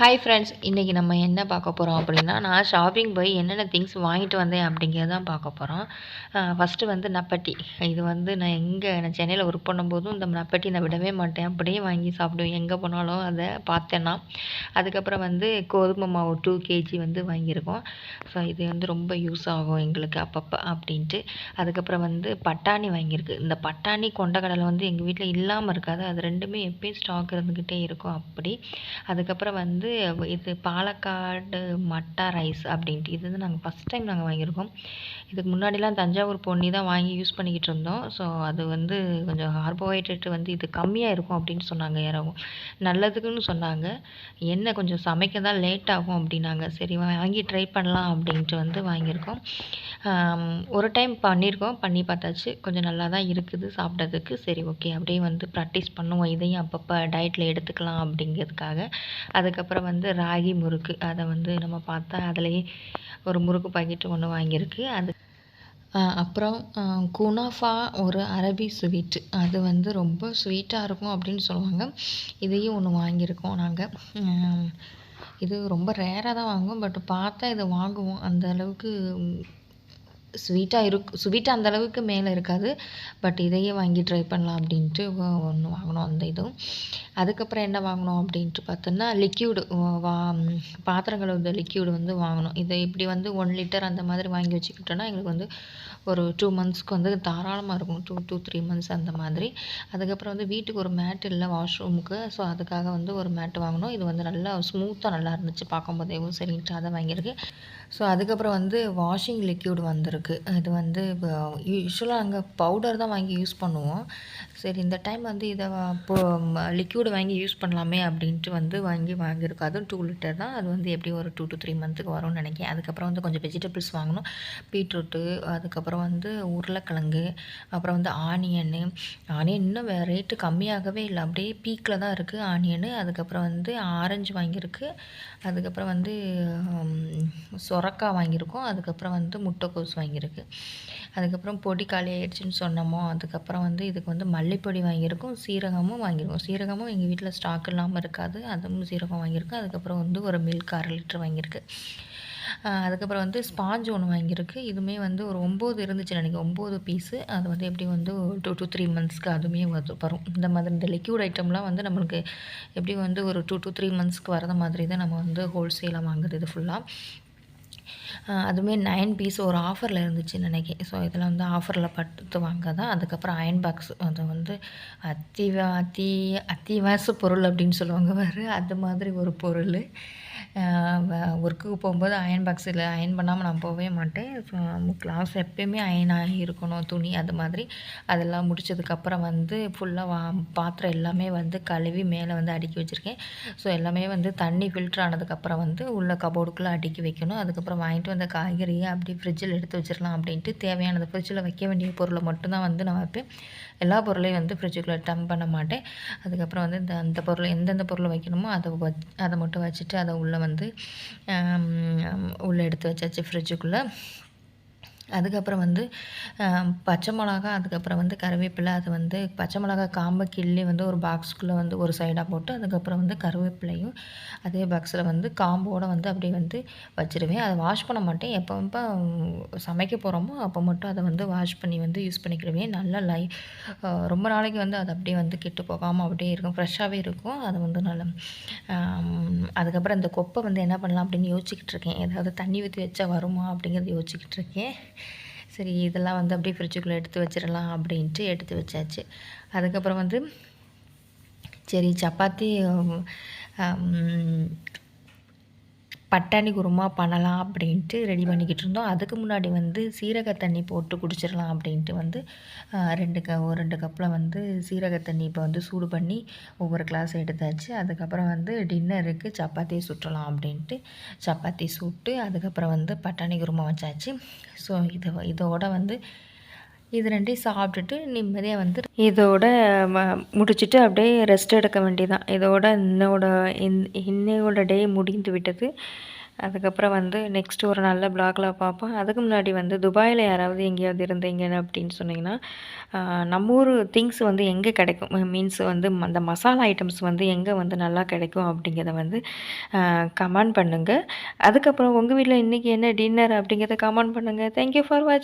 Hi friends இன்றைக்கி நம்ம என்ன பார்க்க போகிறோம் அப்படின்னா நான் ஷாப்பிங் போய் என்னென்ன திங்ஸ் வாங்கிட்டு வந்தேன் அப்படிங்கிறது தான் பார்க்க போகிறோம் ஃபஸ்ட்டு வந்து நப்பட்டி. இது வந்து நான் எங்கே நான் சென்னையில் ஒர்க் பண்ணும்போதும் இந்த நப்பட்டி நான் விடவே மாட்டேன். அப்படியே வாங்கி சாப்பிடுவேன். எங்கே போனாலும் அதை பார்த்தேன்னா அதுக்கப்புறம் வந்து கோதுமை மாவு டூ கேஜி வந்து வாங்கியிருக்கோம். ஸோ இது வந்து ரொம்ப யூஸ் ஆகும் எங்களுக்கு அப்பப்போ அப்படின்ட்டு. அதுக்கப்புறம் வந்து பட்டாணி வாங்கியிருக்கு. இந்த பட்டாணி கொண்டக்கடலை வந்து எங்கள் வீட்டில் இல்லாமல் இருக்காது. அது ரெண்டுமே எப்பயும் ஸ்டாக் இருந்துக்கிட்டே இருக்கும் அப்படி. அதுக்கப்புறம் வந்து இது பாலக்காடு மட்டா ரைஸ் அப்படின்ட்டு. இது வந்து நாங்கள் ஃபஸ்ட் டைம் நாங்கள் வாங்கியிருக்கோம். இதுக்கு முன்னாடிலாம் தஞ்சாவூர் பொன்னி தான் வாங்கி யூஸ் பண்ணிக்கிட்டு இருந்தோம். ஸோ அது வந்து கொஞ்சம் கார்போஹைட்ரேட் வந்து இது கம்மியாக இருக்கும் அப்படின்னு சொன்னாங்க யாராவும் நல்லதுக்குன்னு சொன்னாங்க. என்ன கொஞ்சம் சமைக்க தான் லேட் ஆகும் அப்படின்னாங்க. சரி வாங்கி ட்ரை பண்ணலாம் அப்படின்ட்டு வந்து வாங்கியிருக்கோம். ஒரு டைம் பண்ணியிருக்கோம். பண்ணி பார்த்தாச்சு. கொஞ்சம் நல்லா தான் இருக்குது சாப்பிட்டதுக்கு. சரி ஓகே அப்படியே வந்து ப்ராக்டிஸ் பண்ணுவோம். இதையும் அப்பப்போ டயட்டில் எடுத்துக்கலாம் அப்படிங்கிறதுக்காக. அதுக்கப்புறம் வந்து ராகி முறுக்கு. அதை வந்து நம்ம பார்த்தா அதுலேயே ஒரு முறுக்கு பாக்கெட்டு ஒன்று வாங்கியிருக்கு. அது அப்புறம் குனாஃபா ஒரு அரபி ஸ்வீட்டு அது வந்து ரொம்ப ஸ்வீட்டாக இருக்கும் அப்படின்னு சொல்லுவாங்க. இதையும் ஒன்று வாங்கியிருக்கோம் நாங்கள் இது ரொம்ப ரேராக தான் வாங்குவோம். பட் பார்த்தா இதை வாங்குவோம். அந்த அளவுக்கு ஸ்வீட்டாக இருக் ஸ்வீட் அந்தளவுக்கு மேலே இருக்காது. பட் இதையே வாங்கி ட்ரை பண்ணலாம் அப்படின்ட்டு ஒன்று வாங்கினோம் அந்த இதுவும் அதுக்கப்புறம் என்ன வாங்கினோம் அப்படின்ட்டு பார்த்தோன்னா லிக்யூடு வா பாத்திரம் கழுவுற லிக்யூடு வந்து வாங்கினோம். இதை இப்படி வந்து ஒன் லிட்டர் அந்த மாதிரி வாங்கி வச்சுக்கிட்டோன்னா எங்களுக்கு வந்து ஒரு டூ மந்த்ஸ்க்கு வந்து தாராளமாக இருக்கும். டூ டூ த்ரீ மந்த்ஸ் அந்த மாதிரி. அதுக்கப்புறம் வந்து வீட்டுக்கு ஒரு மேட் இல்லை வாஷ்ரூமுக்கு ஸோ அதுக்காக வந்து ஒரு மேட்டு வாங்கினோம். இது வந்து நல்லா ஸ்மூத்தாக நல்லா இருந்துச்சு. பார்க்கும்போதேவும் சரின்ட்டு அதை வாங்கியிருக்கு. ஸோ அதுக்கப்புறம் வந்து வாஷிங் லிக்யூடு வந்திருக்கு. அது வந்து இப்போ யூஸ்வலாக அங்கே பவுடர் தான் வாங்கி யூஸ் பண்ணுவோம். சரி இந்த டைம் வந்து இதை இப்போ லிக்யூடு வாங்கி யூஸ் பண்ணலாமே அப்படின்ட்டு வந்து வாங்கி வாங்கியிருக்கோம். அதுவும் டூ லிட்டர் தான். அது வந்து எப்படி ஒரு டூ டு த்ரீ மந்த்துக்கு வரும்னு நினைக்கிறேன். அதுக்கப்புறம் வந்து கொஞ்சம் வெஜிடபிள்ஸ் வாங்கினோம் பீட்ரூட்டு அதுக்கப்புறம் வந்து உருளைக்கிழங்கு அப்புறம் வந்து ஆனியனு ஆனியன் இன்னும் வேறு ரேட்டு கம்மியாகவே இல்லை. அப்படியே பீக்கில் தான் இருக்குது ஆனியனு அதுக்கப்புறம் வந்து ஆரஞ்சு வாங்கியிருக்கு. அதுக்கப்புறம் வந்து சொரக்காய் வாங்கியிருக்கோம். அதுக்கப்புறம் வந்து முட்டைக்கோஸ் வாங்கி வாங்கியிருக்கு. அதுக்கப்புறம் பொடி காலி ஆயிடுச்சுன்னு சொன்னோமோ அதுக்கப்புறம் வந்து இதுக்கு வந்து மல்லிப்பொடி வாங்கியிருக்கோம் சீரகமும் வாங்கியிருக்கோம். சீரகமும் எங்கள் வீட்டில் ஸ்டாக் இல்லாமல் இருக்காது அதுவும் சீரகம் வாங்கியிருக்கோம் அதுக்கப்புறம் வந்து ஒரு மில்க் அரை லிட்டர் வாங்கியிருக்கு. அதுக்கப்புறம் வந்து ஸ்பாஞ்ச் ஒன்று வாங்கியிருக்கு. இதுவுமே வந்து ஒரு ஒம்பது இருந்துச்சு நினைக்கிறேன். ஒம்பது பீஸு அது வந்து எப்படி வந்து டூ டூ த்ரீ மந்த்ஸ்க்கு அதுவுமே வரும். இந்த மாதிரி இந்த லிக்யூட் ஐட்டம்லாம் வந்து நம்மளுக்கு எப்படி வந்து ஒரு டூ டூ த்ரீ மந்த்ஸ்க்கு வரத மாதிரி தான் நம்ம வந்து ஹோல்சேலாக வாங்குறது இது ஃபுல்லாக அதுவுமே நைன் பீஸ் ஒரு ஆஃபரில் இருந்துச்சு நினைக்கிறேன். ஸோ இதெல்லாம் வந்து ஆஃபரில் பட்டு வாங்க தான் அதுக்கப்புறம் அயன் பாக்ஸ் அது வந்து அத்திவா அத்தி அத்திவாச பொருள் அப்படின்னு சொல்லுவாங்க வேறு அது மாதிரி ஒரு பொருள். ஒர்க்குக்கு போகும்போது அயன் பாக்ஸில் அயன் பண்ணாமல் நான் போகவே மாட்டேன். கிளாஸ் எப்பயுமே அயன் ஆகி இருக்கணும் துணி அது மாதிரி. அதெல்லாம் முடித்ததுக்கப்புறம் வந்து ஃபுல்லாக வா பாத்திரம் எல்லாமே வந்து கழுவி மேலே வந்து அடுக்கி வச்சுருக்கேன். ஸோ எல்லாமே வந்து தண்ணி ஃபில்ட்ரு ஆனதுக்கப்புறம் வந்து உள்ள கபோர்டுக்குள்ளே அடுக்கி வைக்கணும். அதுக்கப்புறம் வாங்கிட்டு வந்த காய்கறியை அப்படி ஃப்ரிட்ஜில் எடுத்து வச்சிடலாம் அப்படின்ட்டு தேவையானது ஃப்ரிட்ஜில் வைக்க வேண்டிய பொருளை மட்டும்தான் வந்து நான் வைப்பேன். எல்லா பொருளையும் வந்து ஃப்ரிட்ஜுக்குள்ளே டம்ப் பண்ண மாட்டேன். அதுக்கப்புறம் வந்து இந்த அந்த பொருள் எந்தெந்த பொருளை வைக்கணுமோ அதை வச் அதை மட்டும் வச்சுட்டு அதை உள்ளே வந்து உள்ளே எடுத்து வச்சாச்சு ஃப்ரிட்ஜுக்குள்ளே அதுக்கப்புறம் வந்து பச்சை மிளகா அதுக்கப்புறம் வந்து கருவேப்பிலை அது வந்து பச்சை மிளகா காம்பை கிள்ளி வந்து ஒரு பாக்ஸுக்குள்ளே வந்து ஒரு சைடாக போட்டு அதுக்கப்புறம் வந்து கருவேப்பிலையும் அதே பாக்ஸில் வந்து காம்போடு வந்து அப்படியே வந்து வச்சுருவேன். அதை வாஷ் பண்ண மாட்டேன். எப்போ எப்போ சமைக்க போகிறோமோ அப்போ மட்டும் அதை வந்து வாஷ் பண்ணி வந்து யூஸ் பண்ணிக்கிடுவேன். நல்லா லை ரொம்ப நாளைக்கு வந்து அது அப்படியே வந்து கெட்டு போகாமல் அப்படியே இருக்கும். ஃப்ரெஷ்ஷாகவே இருக்கும். அது வந்து நல்லா அதுக்கப்புறம் இந்த கொப்பை வந்து என்ன பண்ணலாம் அப்படின்னு யோசிச்சுக்கிட்டு இருக்கேன். ஏதாவது தண்ணி ஊற்றி வச்சா வருமா அப்படிங்கிறது யோசிச்சுக்கிட்டு இருக்கேன். சரி இதெல்லாம் வந்து அப்படியே ஃப்ரிட்ஜுக்குள்ளே எடுத்து வச்சிடலாம் அப்படின்ட்டு எடுத்து வச்சாச்சு. அதுக்கப்புறம் வந்து சரி சப்பாத்தி பட்டாணி குருமா பண்ணலாம் அப்படின்ட்டு ரெடி பண்ணிக்கிட்டு இருந்தோம். அதுக்கு முன்னாடி வந்து சீரக தண்ணி போட்டு குடிச்சிடலாம் அப்படின்ட்டு வந்து ரெண்டு க ஒரு ரெண்டு கப்பில் வந்து சீரக தண்ணி இப்போ வந்து சூடு பண்ணி ஒவ்வொரு கிளாஸ் எடுத்தாச்சு. அதுக்கப்புறம் வந்து டின்னருக்கு சப்பாத்தி சுற்றலாம் அப்படின்ட்டு சப்பாத்தி சுட்டு அதுக்கப்புறம் வந்து பட்டாணி குருமா வச்சாச்சு. ஸோ இதை இதோட வந்து இது ரெண்டையும் சாப்பிட்டுட்டு நிம்மதியாக வந்து இதோட முடிச்சுட்டு அப்படியே ரெஸ்ட் எடுக்க வேண்டியதான் இதோட இன்னோட இன்னையோட டே முடிந்து விட்டது. அதுக்கப்புறம் வந்து நெக்ஸ்ட் ஒரு நல்ல பிளாக்ல பார்ப்போம். அதுக்கு முன்னாடி வந்து துபாயில் யாராவது எங்கேயாவது இருந்தீங்க அப்படின்னு சொன்னீங்கன்னா நம்ம ஊர் திங்ஸ் வந்து எங்கே கிடைக்கும்? மீன்ஸ் வந்து அந்த மசாலா ஐட்டம்ஸ் வந்து எங்கே வந்து நல்லா கிடைக்கும் அப்படிங்கிறத வந்து கமெண்ட் பண்ணுங்கள் அதுக்கப்புறம் உங்கள் வீட்டில் இன்றைக்கி என்ன டின்னர் அப்படிங்கிறத கமெண்ட் பண்ணுங்கள் தேங்க்யூ ஃபார் வாட்சிங்